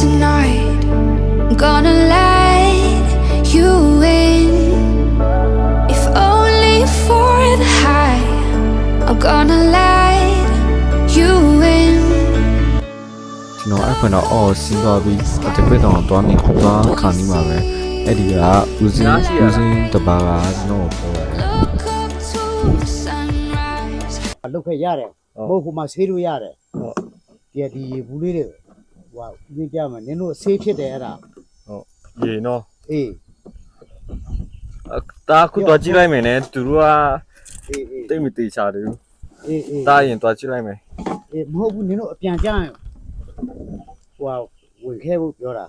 tonight. I'm gonna let you in. If only for the high. I'm gonna let you in. ကျွန်တော်အဲ့ခွန်းတော့အော်စီးသွားပြီးတပည့်တော်သွားမိသွားခါနေမှာပဲအဲ့ဒီကဦးစင်းဦးစင်းတပါကကျွန်တော်ကိုပြောတယ် Look up to sunrise. လုတ်ခဲ့ရတယ်ဟုတ်မဟုတ်ဟိုမှာဆေးလို့ရတယ်ဟုတ်ဒီကဒီဘူးလေးတွေ ဟိုဟာဦးင်းကြမှာနင်တို့ဆေးဖြစ်တယ်အဲ့ဒါရေနော်အေးတာခုတော့ကြည့်လိုက်မယ်နဲ့သူတို့ကအေးအေးတိတ်မတေချာတယ်ဘူးအေးအေးတာရင်တော့ကြည့်လိုက်မယ်အေးမဟုတ်ဘူးနင်တို့အပြန်ကြရင်ဟိုဟာဝင်ခဲဖို့ပြောတာ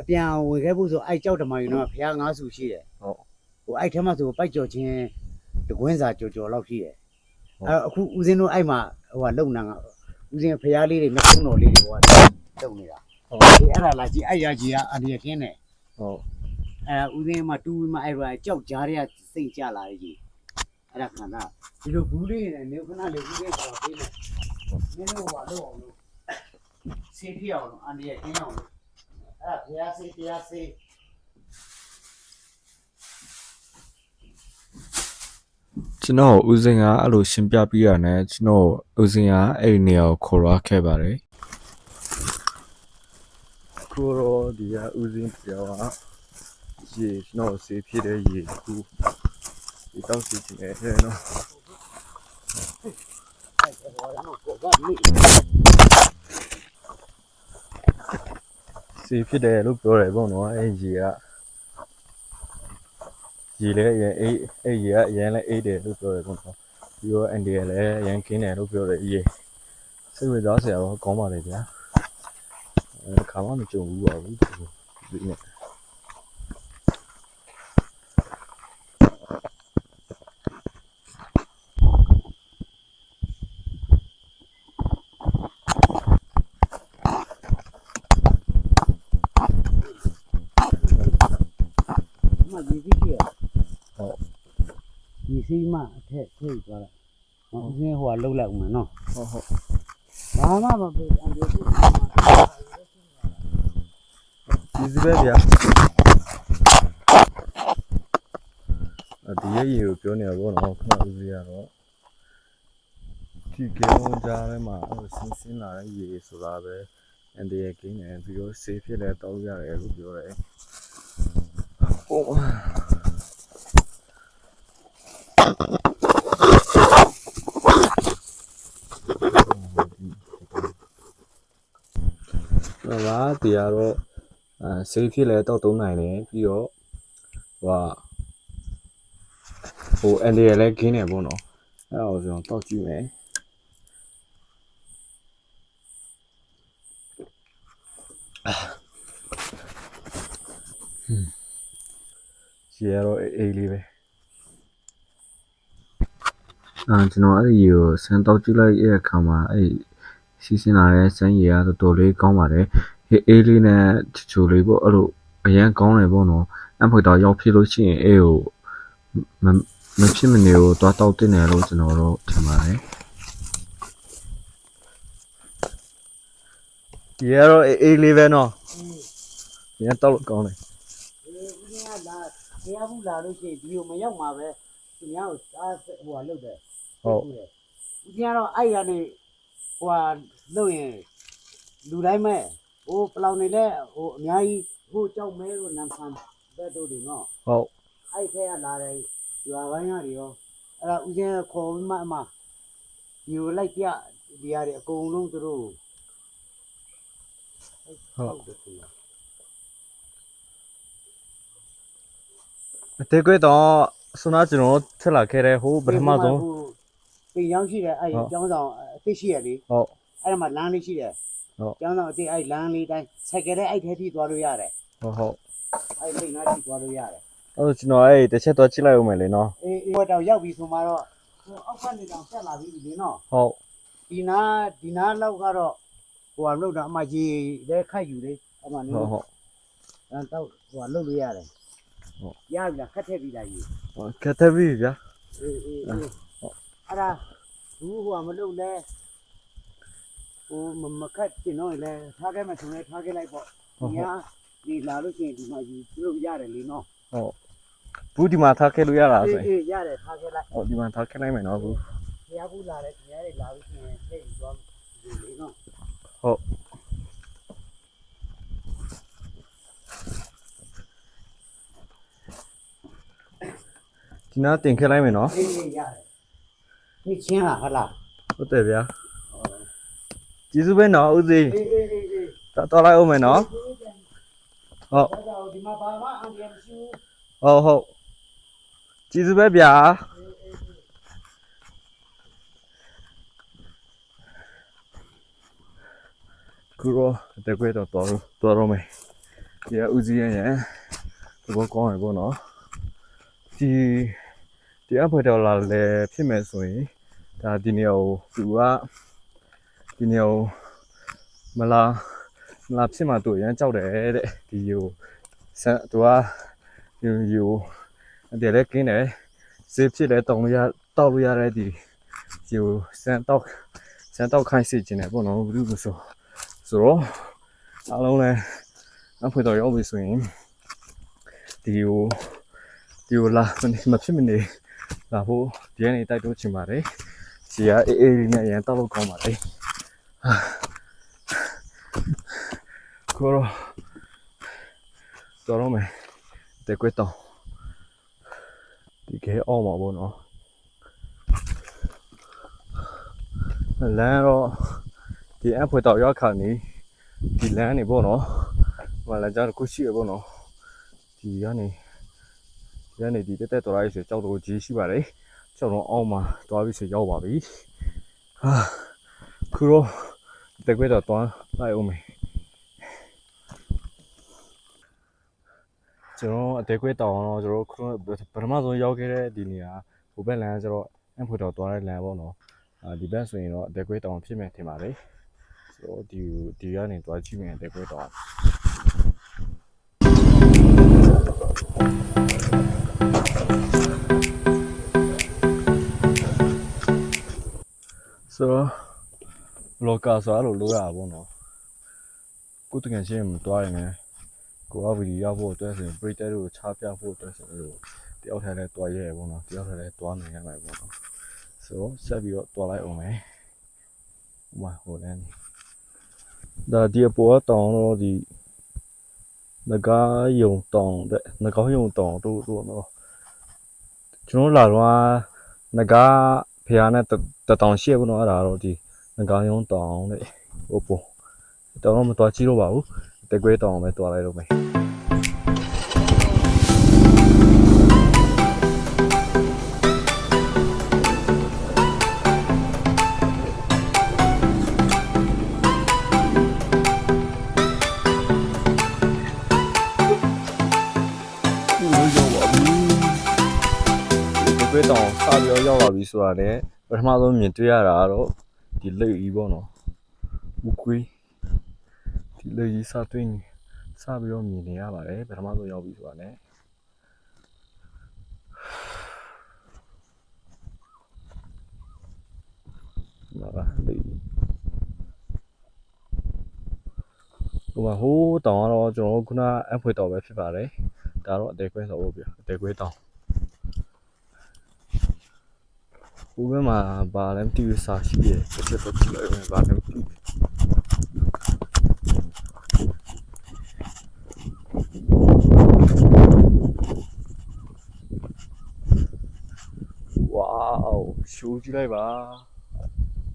အပြန်ဝင်ခဲဖို့ဆိုအဲ့ကြောက်တမယူတော့ဖះငါးစုရှိတယ်ဟုတ်ဟိုအဲ့ထဲမှာဆိုပိုက်ကြော်ချင်းတကွင်းစာကြော်ကြော်လောက်ရှိတယ်အဲ့အခုဦးစင်းတို့အဲ့မှာဟိုဟာလုံနာကဦးစင်းဖះလေးတွေမျက်ခုံးတော်လေးတွေဟို ဟာလုံနေတာဟုတ်ဒီအဲ့ဒါလာကြည့်အဲ့ရကြီးကအန်ဒီရခင်းတယ်ဟုတ်အဲဦးစင်းမတူမအဲ့ဒါကြောက်ကြားရစိတ်ကြလာတယ်ကြီးအဲ့ဒါခန္ဓာဒီလိုဘူးလေးနဲ့နေခဏလေးဘူးလေးပေါ်ပေးမယ်မင်းတို့ဘာလို့အောင်လို့ဆေးပြအောင်လို့အန်ဒီရခင်းအောင်လို့အဲ့ဒါဖျားဆေးဖျားဆေးကျွန်တော်ဦးစင်းကအဲ့လိုရှင်းပြပြီးရတဲ့ကျွန်တော်ဦးစင်းကအဲ့ဒီနေရာကိုခေါ်ရခဲ့ပါတယ် ခုတော့ဒီကဦးစင်းပြောကရေနော်ဆေးဖြစ်တဲ့ရေခုဒီတော့စီချင်တယ်နော်အဲ့ဟောတော့ကိုဘာမိဆေးဖြစ်တယ်လို့ပြောတယ်ပေါ့နော်အဲ့ရေကရေလည်းအရင်အေးအဲ့ရေကအရင်လည်းအေးတယ်လို့ပြောတယ်ပေါ့နော်ပြီးတော့အန်ဒီရလည်းအရင်ကင်းတယ်လို့ပြောတယ်ရေစိတ်ဝင်စားစရာတော့ကောင်းပါလေဗျာ အဲခါမှမကြုံဘူးပါဘူးဒီနေ့မရေးကြည့်ရဟုတ်ဒီစီမအထက်ထိတ်သွားတာဟောဦး ဒီရခင်းဒီစပဲဗျာအဒီရဲ့ရေကိုပြောနေရပေါ့နော်ခဏဦးစီးရတော့ဒီကေဝန်ကြားထဲမှာအဲ့ဆင်းဆင်းလာတဲ့ရေဆိုတာပဲအန်ဒီရဲ့ကင်းတယ်ပြီးတော့ဆေးဖြစ်လဲတောက်ရတယ်လို့ပြောတယ်ဟုတ်ဟုတ်ပါဒီကတော့ အဲဆေးဖြစ်လဲတောက်သုံးနိုင်တယ်ပြီးတော့ဟိုကဟိုအန်ဒီရလည်းခင်းတယ်ပေါ့နော်အဲ့ဒါကိုကျွန်တော်တောက်ကြည့်မယ်ဟွန်းရေကတော့အေးအေးလေးပဲအာကျွန်တော်အဲ့ဒီရေကိုဆန်တောက်ကြည့်လိုက်ရဲ့အခါမှာအဲ့ဒီစီးစင်းလာတဲ့ဆန်းရေကတော်တော်လေးကောင်းပါတယ် ဟေးအေးလေးနဲ့ ချူချူလေးပေါ့ အဲ့လိုအရန်ကောင်းတယ်ပေါ့နော်အဖေတော့ရောက်ဖြစ်လို့ရှိရင်အေးကိုမမဖြစ်မနေကို သွားတောက်တင်တယ်လို့ ကျွန်တော်တို့ထင်ပါတယ်ရေကတော့ အေးအေးလေးပဲနော်ရေတောက်လို့ကောင်းတယ် ဦးစင်းကလာတရားဘူးလာလို့ရှိရင် ဒီကိုမရောက်မှာပဲ သူများကိုစားဟိုကလှုပ်တယ်ဟုတ်ဦးစင်းကတော့ အဲ့ရနေဟိုဟာလှုပ်ရင် လူတိုင်းမဲ့ ဟိုပလောင်နေလဲဟိုအများကြီးဟိုကြောက်မဲတို့နန်ဖန်ဘက်တို့တွေနော်ဟုတ်အဲ့ထဲကလာတယ်ရွာပိုင်းရတွေရောအဲ့ဒါဦးစင်းကခေါ်ပြီးမှအမဒီကိုလိုက်ပြဒီဟာတွေအကုန်လုံးသူတို့ဟုတ်တယ်ခင်ဗျာအသေးကွေးတော့ဆွနာကျွန်တော်ထက်လာခဲ့တဲ့ဟိုပထမဆုံးပြင်ရောင်းရှိတယ်အဲ့ဟုတ်ကျောင်းဆောင်အသိရှိရလေဟုတ်အဲ့ဒါမှလမ်းလေးရှိတယ်ဟုတ် ကျောင်းဆောင်အသိအဲ့လမ်းလေးတိုင်းဆိုင်ကယ်နဲ့အဲ့ထဲထိသွားလို့ရတယ်ဟုတ်ဟုတ်အဲ့လိမ့်နာထိသွားလို့ရတယ်အဲ့တော့ကျွန်တော်အဲ့တစ်ချက်တော့ကြည့်လိုက်ဦးမယ်လေနော်အေးအေးဟိုတော့ရောက်ပြီဆိုမှတော့ဟိုအောက်ကနေတောင်ဆက်လာပြီလေနော်ဟုတ်ဒီနာဒီနာလောက်ကတော့ဟိုဟာလောက်တာအမကြီးလည်းခိုက်ယူလေအမနေဟုတ်ဟုတ်အဲတော့ဟိုဟာလောက်လို့ရတယ်ဟုတ်ရပြီလားခက်ထက်ပြီလားကြီးဟုတ်ကတ်သက်ပြီဗျာအေးအေးအေးအဲ့ဒါဘူးဟိုဟာမလုပ်လဲ ဟိုမမခတ်ကျင်တော့လေထားခဲ့မှဆိုရင်ထားခဲ့လိုက်ပေါ့ညာဒီလာလို့ရှိရင်ဒီမှာယူပြုတ်ရတယ်လေနော်ဟုတ်ဘူးဒီမှာထားခဲ့လို့ရတာဆိုရင်အေးရတယ်ထားခဲ့လိုက်ဟောဒီမှာထားခဲ့လိုက်မယ်နော်ဘူးဘုရားဘူးလာတယ်ဘုရားတွေလာလို့ရှိရင်သိသွားပြီလေနော်ဟုတ်ဒီနာတင်ခဲ့လိုက်မယ်နော်အေးအေးရတယ်ဒီချင်းလားဟုတ်လားဟုတ်တယ်ဗျာ ကျေးဇူးပဲနော်ဦးစီအေးအေးအေးအေးတော်တော်လိုက်အောင်မယ်နော်ဟုတ်ဒါကြောင့်ဒီမှာဘာမှအန်ဒီရမရှိဘူးဟုတ်ဟုတ်ကျေးဇူးပဲဗျာကူရောတကွေတော့တော်တော်တော်မယ်ဒီဦးစီးရဲ့ဒီဘောကောင်းရပေါ့နော်ဒီဒီအဖေတော်လာလဲဖြစ်မယ်ဆိုရင်ဒါဒီနေရာကိုသူက ဒီနေရာကိုမလားမလားဖြစ်မှသူရမ်းကြောက်တယ်တဲ့ဒီကိုဆန်သူကဒီကိုအတယ်လည်းကင်းတယ်ဈေးဖြစ်လဲတောင်းလို့ရတောက်လို့ရတဲ့ဒီဒီကိုဆန်တောက်ဆန်တောက်ခိုင်းစီခြင်းတယ်ပေါ့နော်ဘယ်လိုလဲဆိုဆိုတော့အားလုံးလည်းအဖေတော်ရောက်ပြီဆိုရင်ဒီကိုဒီကိုလာမနေမဖြစ်မနေလာဖို့ဒီကနေတိုက်တော့ချင်ပါတယ်စီကအေးအေးလေးနဲ့ရန်တောက်လို့ကောင်းပါတယ် ဟာကိုရောတော်တော့မယ်တဲ့ကွက်တော့ဒီကဲအောင်ပါဘောနော်လမ်းတော့ဒီအဖေတော်ရောက်ခါနေဒီလမ်းနေပေါ့နော်ဟိုလမ်းကြားတစ်ခုရှိရပေါ့နော်ဒီကနေဒီကနေဒီတက်တက်တော်လိုက်ဆိုကြောက်တော့ကြီးရှိပါတယ်ကြောက်တော့အောင်မှာတွားပြီးဆိုရောက်ပါပြီဟာ ခူရောတက်ကွက်တော့တွားလိုက်အောင်မယ်ကျွန်တော်အတက်ကွက်တောင်တော့ကျွန်တော်ခရိုပထမဆုံးရောက်ခဲ့တဲ့ဒီနေရာဟိုဘက်လမ်းကျတော့အဖေတော်တွားတဲ့လမ်းပေါ့နော်အာဒီဘက်ဆိုရင်တော့အတက်ကွက်တောင်ဖြစ်မယ်ထင်ပါတယ်ဆိုတော့ဒီဒီကနေတွားကြည့်မယ်အတက်ကွက်တောင်ဆိုတော့ လောကဆိုအဲ့လိုလိုရပါဘောနော်ကိုတကယ်ချင်းမတွားရင်လည်းကိုအဗီဒီရောက်ဖို့အတွက်ဆိုရင်ပရိသတ်တို့ချားပြဖို့အတွက်ဆိုလို့တယောက်ထဲလည်းတွားရဲဘောနော်တယောက်ထဲလည်းတွားနိုင်ရမယ်ဘောနော်ဆိုတော့ဆက်ပြီးတော့တွားလိုက်အောင်မယ်ဟိုမှာဟိုလမ်းဒါဒီအပေါ်တောင်းတော့ဒီငကားယုံတောင်းတဲ့ငကားယုံတောင်းတို့တို့နော်ကျွန်တော်လာတော့ငကားဖះနဲ့တတောင်ရှိရဘူးနော်အဲ့ဒါတော့ဒီ ငကားယုံတောင်းတဲ့ဟိုပေါ်တောင်းတော့မတော်ကြည့်တော့ပါဘူးတကွေးတောင်းပဲတွားလိုက်တော့မယ်ဒီလိုရောက်ပါပြီတကွေးတောင်းစပြီးတော့ရောက်လာပြီဆိုတာလည်းပထမဆုံးမြင်တွေ့ရတာကတော့ ဒီလက်ကြီးပေါ့နော်乌龟ဒီလက်ကြီးစတွေ့နေစပြီးတော့မြင်နေရပါတယ်ပထမဆုံးရောက်ပြီဆိုတာလည်းနာကလက်ကြီးဟိုမှာဟိုးတောင်ကတော့ကျွန်တော်တို့ခုနအဖွေတော်ပဲဖြစ်ပါတယ်ဒါတော့အသေးခွဲဆိုဖို့ပြအသေးခွဲတောင် ဟိုဘက်မှာဘာလဲမသိဘူးစာရှိတယ်တစ်ချက်တော့ကြည့်လိုက်မယ်ဘာလဲမသိဘူးဝါးရှိုးကြည့်လိုက်ပါ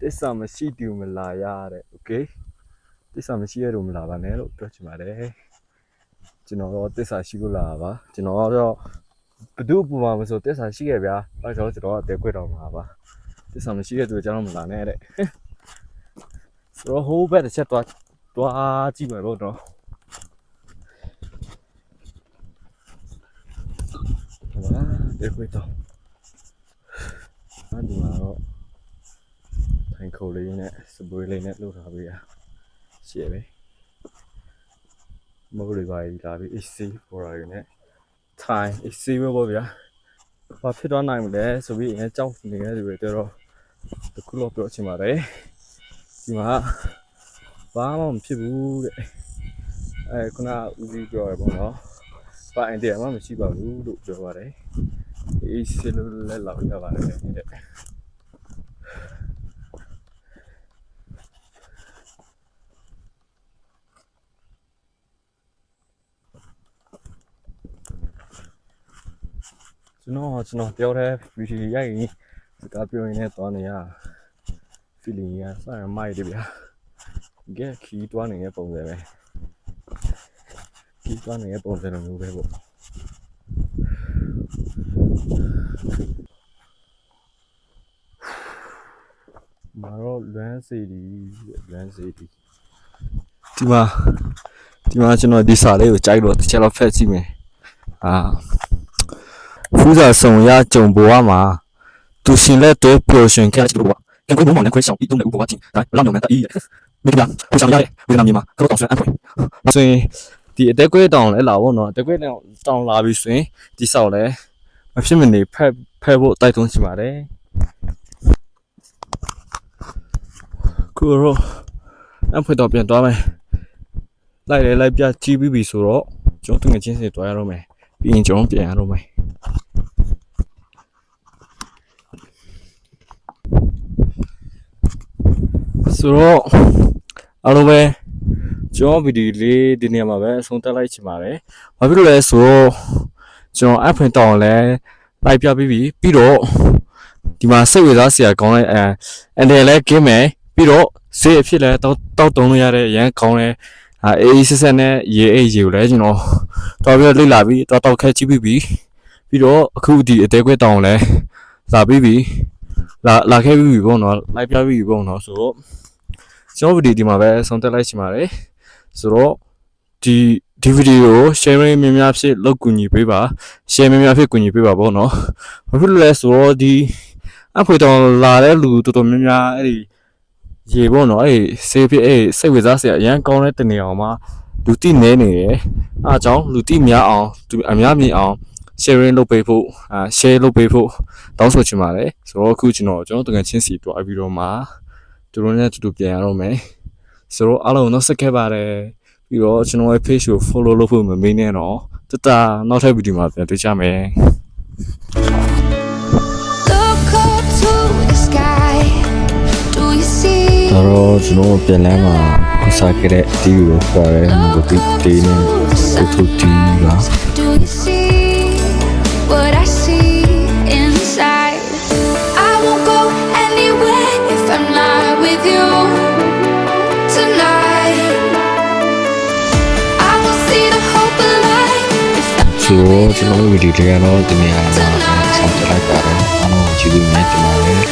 တစ္ဆာမရှိတူမလာရတဲ့ okay တစ္ဆာမရှိရတော့မလာပါနဲ့လို့ပြောချင်ပါတယ်ကျွန်တော်တော့တစ္ဆာရှိလို့လာပါကျွန်တော်တော့ ဘယ်သူ့ပူမှာမဆိုတစ္ဆာရှိခဲ့ဗျာအဲဒါကြောင့်ကျွန်တော်အသေးခွက်တော့မှာပါတစ္ဆာမရှိတဲ့သူကျွန်တော်မလာနဲ့တဲ့ဆိုတော့ဟိုးဘက်တစ်ချက်သွားသွားကြည့်မယ်လို့တော့ဟိုပါတဲ့ခွက်တော့အဲ့ဒီမှာတော့ထိုင်ခုတ်လေးနဲ့စပွေးလေးနဲ့လှုပ်ထားပေးရရှေ့ပဲမဟုတ်လေပါကြီးလာပြီး AC ပေါ်လာရနဲ့ ထိုင် AC ပဲပေါ့ဗျာဘာဖြစ်သွားနိုင်မလဲဆိုပြီးအရင်ကြောက်နေတဲ့လူတွေတော့တခုတော့ပြောချင်ပါတယ်ဒီမှာဘာမှမဖြစ်ဘူးတဲ့အဲခုနဦးစီးပြောရပေါ့နော်ဘာအင်တရားမှမရှိပါဘူးလို့ပြောပါတယ်အေးစစ်လို့လည်းလောက်ရပါတယ်တဲ့ ကျွန်တော်ကျွန်တော်ပြောတဲ့ဗီဒီယိုရိုက်ရင်စကားပြောရင်းနဲ့သွားနေရ feeling ရစရမိုက်တယ်ဗျာကဲခီးတွားနေတဲ့ပုံစံပဲခီးတွားနေတဲ့ပုံစံလိုမျိုးပဲပေါ့မာတော့လွမ်းစီဒီလွမ်းစီဒီဒီမှာဒီမှာကျွန်တော်ဒီစာလေးကိုကြိုက်လို့တစ်ချက်တော့ဖက်ကြည့်မယ်အာ ဖူးစာစုံရကြုံပေါ်မှာသူရှင်လက်တွေပျော်ရွှင်ခဲ့တဲ့ဘဝ跟规模往南ခွဲဆောင်一中的五国花景，来让我们得意。没对吧？互相压抑，为难民嘛，可都导致安徽。所以ဒီအတက်ကွဲတောင်လဲလာဖို့နော်အတက်ကွဲတောင်တောင်လာပြီဆိုရင်ဒီဆောက်လဲမဖြစ်မနေဖက်ဖက်ဖို့တိုက်တွန်းချင်ပါတယ်ကိုရောအဖွေတော့ပြန်သွားမယ်လိုက်လေလိုက်ပြကြည့်ပြီးပြီဆိုတော့ကျွန်တော်တငယ်ချင်းစီတွားရတော့မယ်ပြီးရင်ကျွန်တော်ပြန်ရတော့မယ် ဆိုတော့အားလုံးပဲကျွန်တော်ဗီဒီယိုလေးဒီနေရာမှာပဲအဆုံးသတ်လိုက်ချင်ပါတယ်။ဘာဖြစ်လို့လဲဆိုတော့ကျွန်တော် app ဖွင့်တောင်းလဲလိုက်ပြပြီးပြီပြီးတော့ဒီမှာစိတ်ဝင်စားစရာကောင်းတဲ့အဲအန်တယ်လဲကင်းမယ်ပြီးတော့ဈေးအဖြစ်လဲတောက်တောက်တုံးလို့ရတဲ့ရန်ကောင်းတဲ့အာအေးဆက်ဆက်နဲ့ရေအေးရေကိုလဲကျွန်တော်တော်ပြီးတော့လေ့လာပြီးတော့တောက်ခဲကြည့်ပြီးပြီပြီးတော့အခုဒီအသေးခွဲတောင်းလဲလာပြီးပြီလာလာခဲ့ပြီးပြီပေါ့နော်လိုက်ပြပြီးပြီပေါ့နော်ဆိုတော့ ကျွန်တော်ဗီဒီယိုဒီမှာပဲဆုံးသက်လိုက်ချင်ပါတယ်ဆိုတော့ဒီဒီဗီဒီယိုကို sharing များများဖြစ်လုပ်ကူညီပေးပါ share များများဖြစ်ကူညီပေးပါပေါ့နော်ဘာဖြစ်လို့လဲဆိုတော့ဒီအဖွေတော်လာတဲ့လူတော်တော်များများအဲ့ဒီရေပေါ့နော်အဲ့ဒီဆေးဖြစ်အဲ့ဒီစိတ်ဝင်စားစရာအရန်ကောင်းတဲ့တနေအောင်မှာလူတိနေနေတယ်အားကြောင့်လူတိများအောင်သူအများမြင်အောင် sharing လုပ်ပေးဖို့အာ share လုပ်ပေးဖို့တောင်းဆိုချင်ပါတယ်ဆိုတော့အခုကျွန်တော်ကျွန်တော်တကယ်ချင်းစီတွားပြီးတော့မှ သူတို့နဲ့အတူတူပြန်ရတော့မယ်ဆိုတော့အားလုံးတော့ဆက်ခဲ့ပါတယ်ပြီးတော့ကျွန်တော်ရဲ့ page ကို follow လုပ်ဖို့မမေ့နဲ့တော့တတနောက်ထပ်ဗီဒီယိုမှာပြန်တွေ့ကြမယ် Look up to the sky. Do you see? ဒါတော့ကျွန်တော်ပြန်လမ်းမှာခစားခဲ့တဲ့တီးကိုပြောရဲငိုတိတေးနဲ့ကိုထူတီးပါ ဆိုတော့ကျွန်တော်တို့ဗီဒီယိုလေးကတော့ဒီနေ့အားလုံးဆောင်ပြလိုက်ပါတယ်အားလုံးကျေးဇူးများတင်ပါတယ်